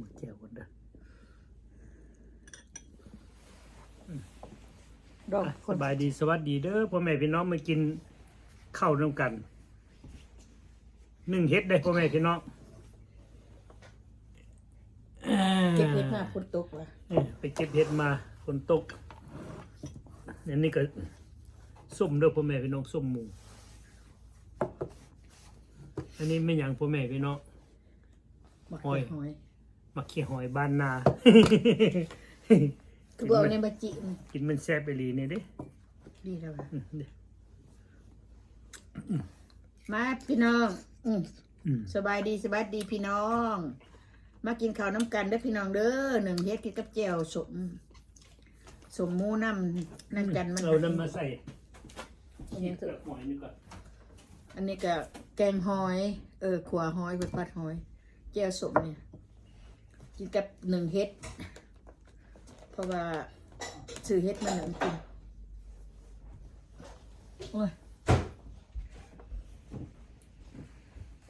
มือแก้วกันเด้อดอกอะคสนบายดีสวัสดีเด้อพ่อแม่พี่น้องมากินข้าวน้ำกันหนึ่งเฮ็ดได้พ่อแม่พี่น้องเก็บเห็ดมาคนตกว่ะเอ้ยไปเก็บเฮ็ดมาฝนตกอันนี้ก็ส้มเด้อพ่อแม่พี่น้องส้มหมูอันนี้ไม่หยังพ่อแม่พี่น้อง บักหอย หอย มาเขี่ยหอยบ้านนา คือเอาในบัจิมกินมันแซ่บไปลีนี่เด้ดีแล้วว่ะอืมเด้มาพี่น้องอืมอืมสบายดีสบายดีพี่น้อง มากินข้าวน้ำกันเด้อพี่น้องเด้อหนึ่งเฮ็ดกินกับแจ่วสมสมหมูน้ำน้ำจันทร์มันเรานำมาใส่อันนี้เปลือกหอยนี่ก่อนอันนี้ก็แกงหอย เออขัวหอยเป็นผัดหอยแจ่วสมเนี่ย กินกับหนึ่งเฮ็ด เพราะว่าซื้อเฮ็ดมาหนึ่งกิน โอ้ย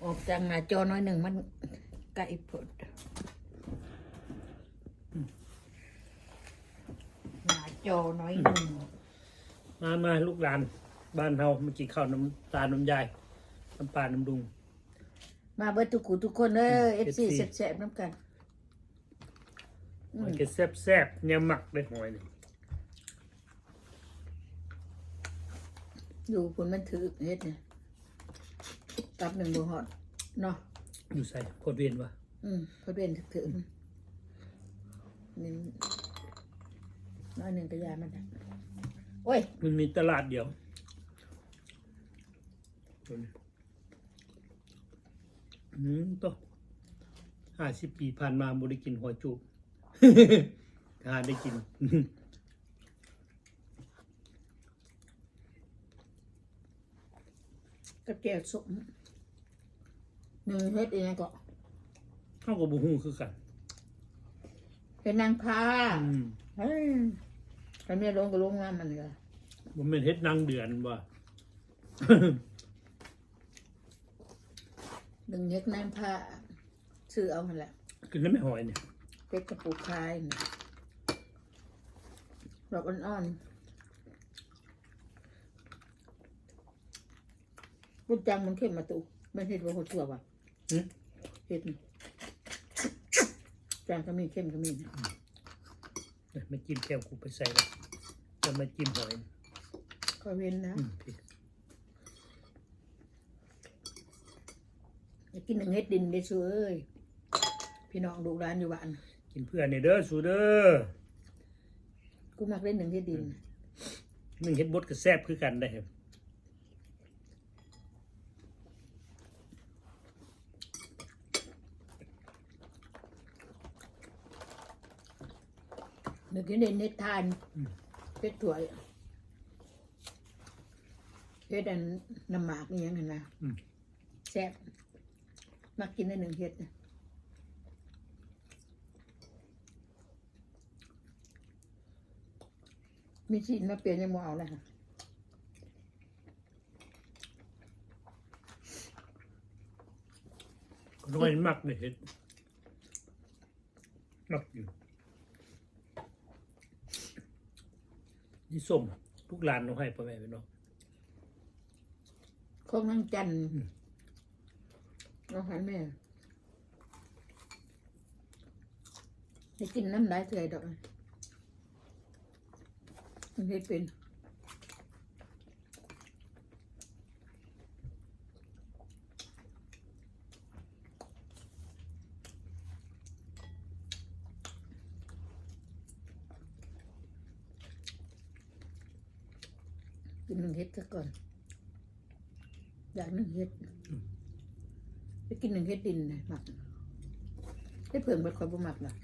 ออกจากหน้าจอน้อยหนึ่งมันไก่ผดหน้าจอน้อยหนึ่งมามาลูกหลาน บ้านเฮามากินข้าวน้ำตาลน้ำยายน้ำปลาน้ำดุง มาเบิดทุกกูทุกคนเด้อเอฟซี FC แซ่บๆน้ำกันอื มมันก็แซ่บแซ่บๆเนี่ยหมักเลยหอยนี่ดูผลมันถือเฮ็ดเนี่ยตับหนึ่งบัวหอดเนาะอยู่ใส่โคตรเวียนวะอืมเพราะเรียนถือถือนี่น้อยหนึ่งกระยามันน่ะโอ้ย มันมีตลาดเดียวอืมโตัวห้าสิบปีผ่านมาบ่ได้กินหอยจูบ ถ้าได้กิน กระเจียวสมหนึ่งเฮ็ดเองก็เข้ากับบุหูคือกันเป็นนางพาอืมเฮ้ยตอนนี้ลงก็ลงมามันก็มันเป็นเฮ็ดนางเดือนว่ะหนึ่งเฮ็ดนางพาซื้อเอาหันแหละกินแล้วไม่หอยเนี่ย เป็ดกระปุกคายนี่ดอกอ่อนๆบุญจังมันเข้มมาตุมันเห็ดว่าหัวชั่วว่ะหึเห็ดนี่จางก็มีเข้มก็มีเดี๋ยวมาจิ้มแก้วกูไปใส่แล้วจะมาจิ้มหอยก็เว้นนะอืมพี่อยากกินหนึ่งเฮ็ดดินได้ช่วยพี่น้องดูร้านอยู่บ้าน กินเพื่อนเนี่ยเด้อสูเด้อกูมักเล่นหนึ่งเฮ็ดดินหนึ่งเฮ็ดบดก็แซ่บคือกันได้ครับหนึ่งเฮ็ดดินเฮ็ดทานเฮ็ดถั่วยเฮ็ดอันน้ำหมากนี่ยังไงนะอืมแซ่บมักกินได้หนึ่งเฮ็ดนะ มีชิ้นมาเปลี่ยนยังบ่เอาเลยค่ะก็น้อยมักเลยเฮ็ดมักอยู่นี่ส้มทุกร้านเราให้พ่อแม่พี่น้องคงนั่งจันทร์อืมเราหันแม่ได้กินน้ำลายเถื่อยดอก มันเฮ็ดเป็นกินหนึ่งเฮ็ดซะก่อนอยากหนึ่งเฮ็ดไปกินหนึ่งเฮ็ดดินนะหมักเฮ็ดเพิ่งบัดคอยบ่หมักนะ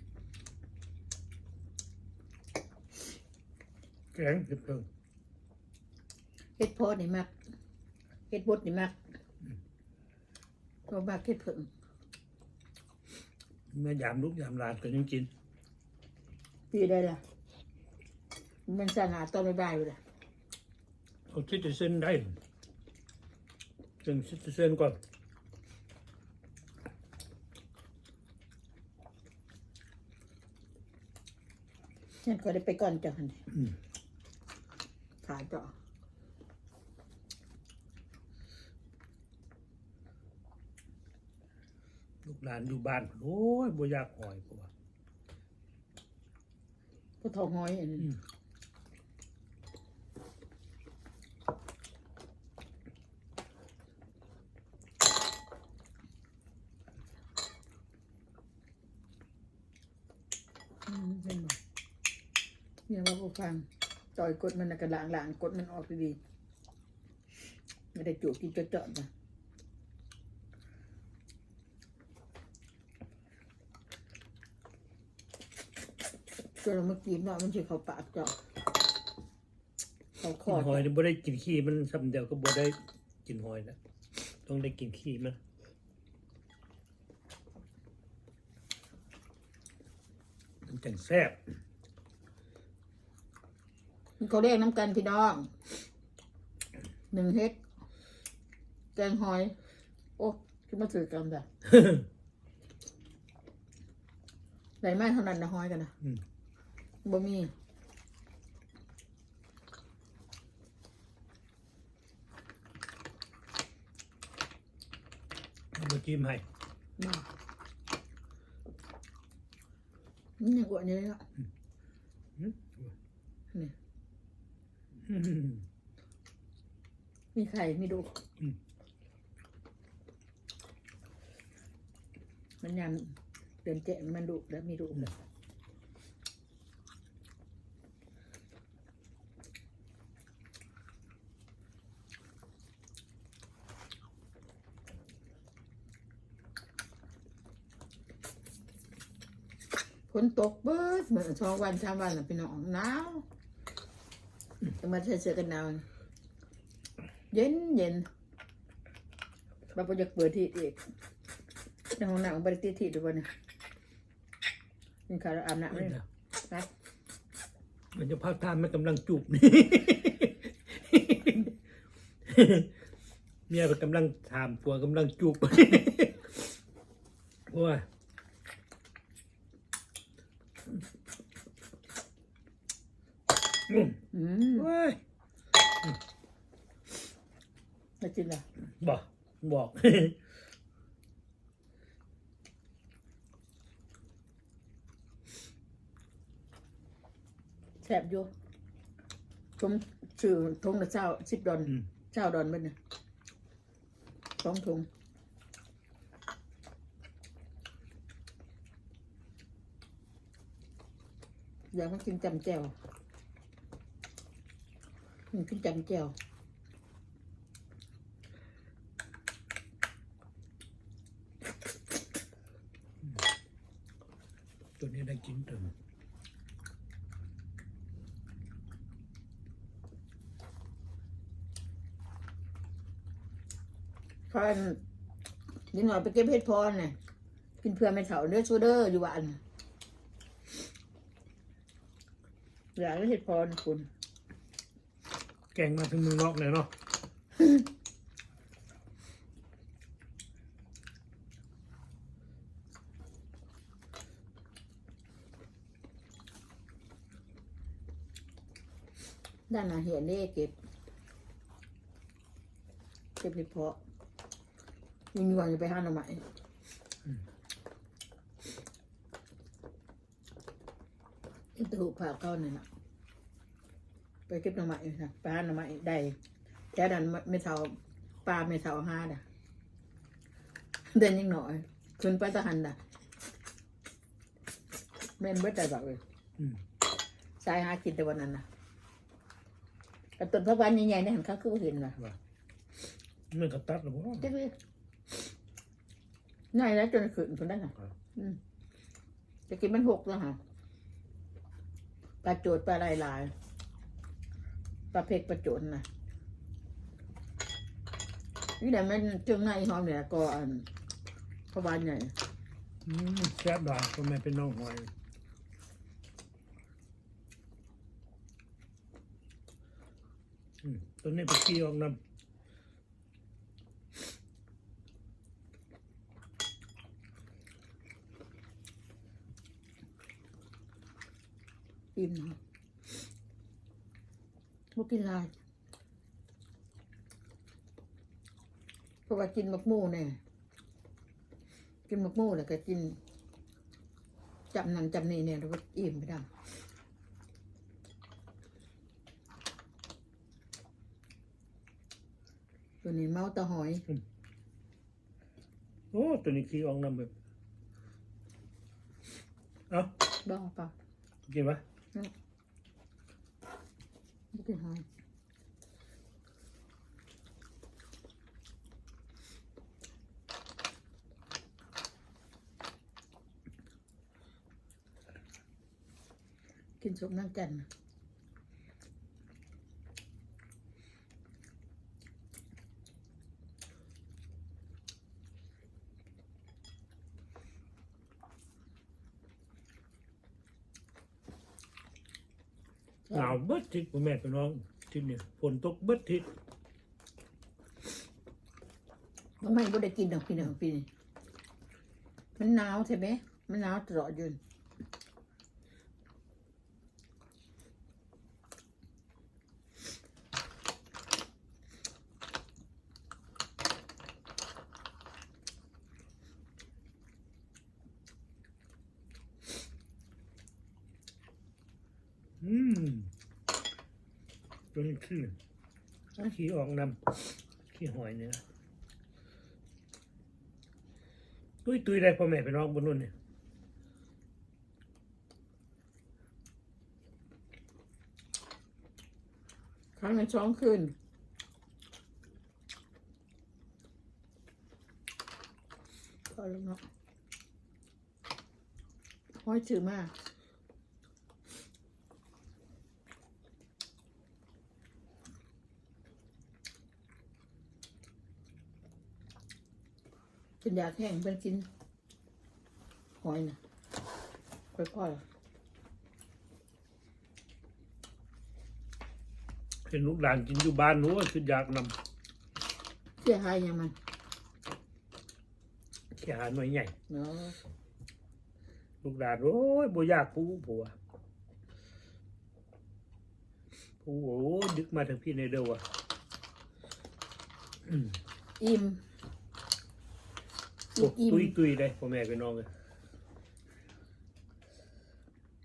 แกงเฮ็ดเพิ่งเฮ็ดโพดนี่มักเฮ็ดบดนี่มักก็มักเฮ็ดเพิ่งแม่ยามลูกยามหลานก็ยังกินปีได้ละมันสนาตอนบ่ายๆอยู่ละเอาซิติเซนได้จึงซิติเซนก่อนฉันก็ได้ไปก่อนจ้ะหันอืม ขาเจาะลูกหลานอยู่บ้านโอ้ยบ่อยากหอยกว่าก็ทองห้อยอันนี้อืมอืมเห็นบ่เนี่ยว่าผู้ฟัง ต่อยกดมันกระหลางหลางๆกดมันออกดีๆไม่ได้จูบกินเจาะๆนะจนเรามื่อกี้เนาะมันจะเขาปากเจาะเขาคกิอนหอยนี่บ่ได้กินขี้มันซ้ำเดียวก็บ่ได้กินหอยนะต้องได้กินขี้มันมันจังแซ่บ เขาเรียกน้ำกันพี่น้องหนึ่งเฮ็ดแกงหอย โอ้คิดมาถือกันแบบไหนไม่เท่านั้นนะหอยกันนะอืม บ่มีเอามาจิ้มให้มานี่ยังกว่านี้แล้วอืมนี่อืม มีไข่มีดูกอืมมันยังเดือนเจ็ดมันดุแล้วมีดุแล้วฝนตกเบิดเหมือนสองวันสามวันแล้วพี่น้องหนาว จะมาใส่เสื้อกันหนาวเย็นเย็นบาปจะเปิดที่อีกในห้องน้ำบริติที่ดูวันนี้นี่ค่ะเราอาบน้ำเลยนะมันจะพาทานมันกำลังจูบนี่เมียก็กำลังถามผัวกำลังจูบโอ้ยอืม อืมโอ้ยมากินละบอกบอก แสบอยู่ชมชื่อทงละเจ้าสิบดอนอืม เจ้าดอนเป็นเนี่ยสองทงอยากมากินจำแจ่ว อืมกินจำแจ่วตัวนี้ได้กินถึงพอนนิดหน่อยไปเก็บเห็ดพรเนี่ยกินเพื่อไม่เถาเนื้อชูเดอร์อยู่วันน่ะอยากได้เห็ดพรคุณ แกงมาถึงเมืองนอกเลยเนาะด้านหน้าเห็นได้เก็บ เก็บเห็ดเพาะยิงวันจะไปห้าหน่อไม้อินตุผ่าเข้าเนี่ยนะ ไปเก็บหน่อไม้นะไปหาหน่อไม้ได้แค่ดันไม่เท่าปลาไม่เท่าห้าด่ะเดินยังหน่อยขึ้นไปตะหันด่ะแม่นเบิดได้บอกเลยอืมสายหากินแต่วันนั้นนะกระตุนพระวันใหญ่ๆเนี่ยเห็นเขาคือบ่เห็นว่ะว่ามันก็ตัดหรอวะเจ๊เลยง่ายแล้วจนขืนคนได้ค่ะครับอืมจะกินมันหกแล้วค่ะปลาโจดปลาลายลาย ปลาเพกปลาโจดนะนี่แหละมันเจ้าง่ายหอมเนี่ยก็อันพระวันใหญ่อืมแซ่บดอกก็ไม่เป็นน้องหอยอืมตัวนี้ไปกี้ออกน้อิ่มเนาะ บ่กินหลายเพราะว่ากินมักหมูเนี่ยกินมักหมูแล้วก็กินจำนั้นจำนี่เนี่ยแล้วก็อิ่มไปดังตัวนี้เมาตะหอย โอ้ ตัวนี้ขี้อองน้ำแบบเอาบ้าปะกินปะ ไม่กินหอยกินสุกนั่งกัน หนาวเบิดทิศพ่อแม่พี่น้องที่นี่ฝนตกเบิดทิศไม่บ่ได้กินดอกพี่น้องปีนี้มันหนาวใช่ไหมมันหนาวตลอดอยื อืมตัวนี้ขี้ขี้ออกน้ำขี้หอยเนี่ยตุยตุยได้พ่อแม่พี่น้องบนนู้นเนี่ยครั้งในสองคืนก็แล้วเนาะห้อยถือมาก เป็นอยากแห้งเป็นกินหอยนะค่อยเห็นลูกหลานกินอยู่บ้านหนู้นคืออยากนๆเสียหายยังมันำแค่หาหน่อยใหญ่เนาะลูกหลานโอ้ยบ่อยากผู้ผัวผู้โอ้ยดึกมาถึงพี่ในเด้อวะอืม อิ่มโอ้อิ่มตุยตุยได้พ่อแม่พี่น้องเลย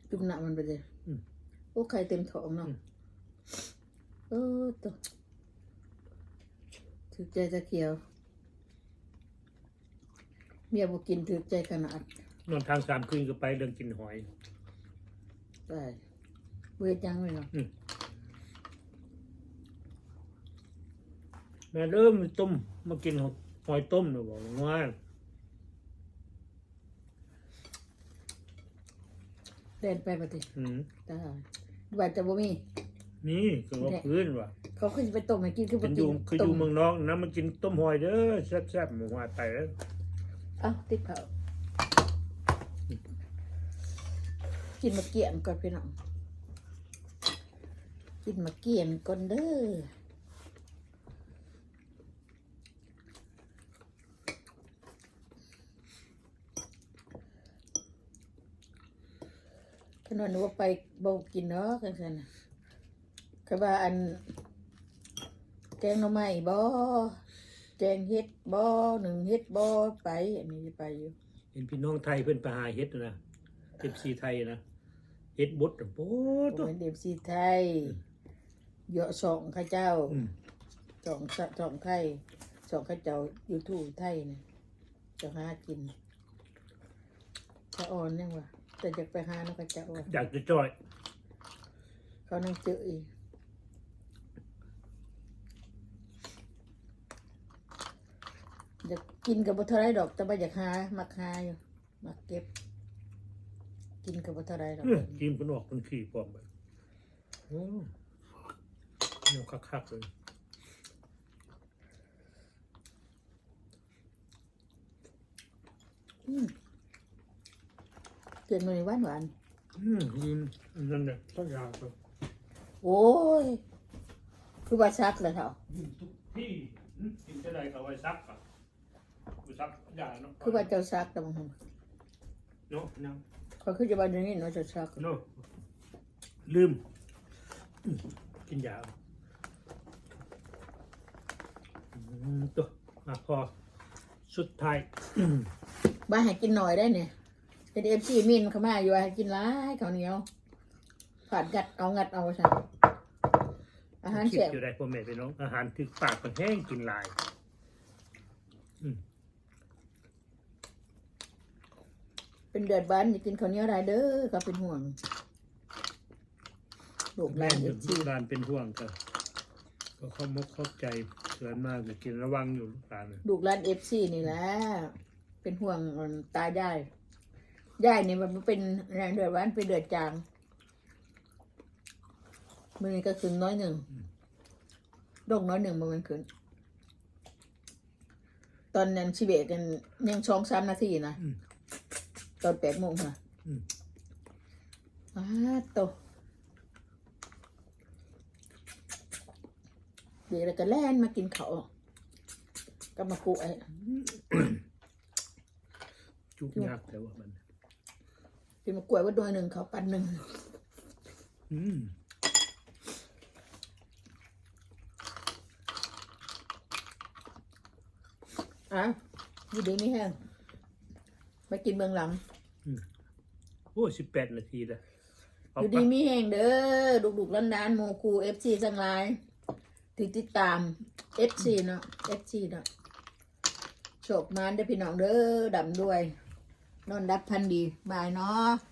จุ่มหน้ามันไปเลยอืมโอ้ไข่เต็มท้องเนาะอืมเออตัวถือใจจะเขียว เมียบอกกินถือใจขนาด นอนทางสามคืนก็ไปเรื่องกินหอยได้เวทยังเลยเนาะแม่เริ่มนต้มมากินหอยต้มเนาะบอกว่า เล่นไปปฏิอืมได้ว่าจะบ่มี นี่ก็ว่าพื้นว่ะเขาขึ้นไปต้มให้กินคือเป็บ่นอกิยู่นคืออต้ยู่มเมืองนอกนะมันกินต้มหอยเด้อแซ่บๆหมูหัวไตแล้วเอ้าติดเผากินมะเกียนก่อนพี่น้อง กินมะเกียนก่อนเด้อ ขนมว่าไปบ่กินเนาะกันซั่นน่ะก็ว่าอันแกงหน่อไม้บ่แกงเฮ็ดบ่หนึ่งเฮ็ดบ่ไปอันนี้ไปอยู่เห็นพี่น้องไทยเพิ่นไปหาเฮ็ดนะเอฟซีไทยนะเฮ็ดบดน่ะโอ้โอ้ตัวยเดฟซีไทยเยอะสองข้าเจ้าอืมสองสสองไทยสองข้าเจ้ายูทูบไทยเนี่ยจะหากินจะอ่อนยังวะ แต่จะไปหาน้องข้าเจ้าว่ะอยากจะจ่อยเขานั่งเจออีกอยากกินกับบัเทาไรดอก แต่ว่าอยากหามักหาอยู่มักเก็บ กินกับบัเทาไรดอกเออกินเพิ่นออกเพิ่นขี้พร้อมไปโอ้เนาคักๆเลยอืม เกินมาในหวานหวานอืมอืมอันนั่นน่ะก็ยากครับๆโอ้ย คือว่าซักแล้วเถอะอยู่ทุกที่อืมกินจะได้ก็เอาไว้ซักอะไว้ซักยาเนาะคือว่าเจ้าซักแต่บางคนเนาะนะเขาคือจะว่าอย่างนี้เนาะเจ้าซักเนาะลืมอืมกินยาอืมตัวมาพอสุดท้ายอืมบ้าให้กินหน่อยได้เนี่ย เป็นเอฟซีมินเข้ามาอยู่ว่าให้กินร้ายข้าวเหนียวผัดกัดเอางัดเอาใช่อาหารคิดแซ่บอยู่ได้พ่อแม่พี่น้องอาหารถึกปากมันแห้งกินหลายเป็นเดือดบ้านอย่ากินข้าวเหนียวได้เด้อก็เป็นห่วงลูกหแม่ลานอเอยู่ฟซีร้านเป็นห่วงก็ก็เข้ามกเข้าใจเสือนมากเลยกินระวังอยู่ลูกหลานน่ะลูกหลานเอฟซีนี่แหละเป็นห่วงตายาย ยายนี่มันเป็นแรงเดือดบ้านเป็นเดือดจางมือนี้ก็ขึ้นน้อยหนึ่งดงน้อยหนึ่งมันขึ้น ตอนนั้นชีเบตกันยังช่องสามนาทีนะอืมตอนแปดโมงค่ะอืมอ้าโตเดี๋ยวเราก็แล่นมากินเขาวกับมากุไอ้จุกยากแต่ว่ามัน กินมากล้วยว่าด้วยหนึ่งเขาวปันหนึ่งอืมอะอยู่ดีไม่แห้งมากินเมืองหลัง โอ้สิบแปดนาทีแล้วอเอายู่ปะดีไม่แห้งเด้อดุกดุกลันดานๆโมคูเอฟซีสังหลายที่ติดตามเอฟซีเนาะเอฟซีเนาะโชคมานได้อพี่น้องเด้อดำด้วย นอนดับพันดีบายเนาะ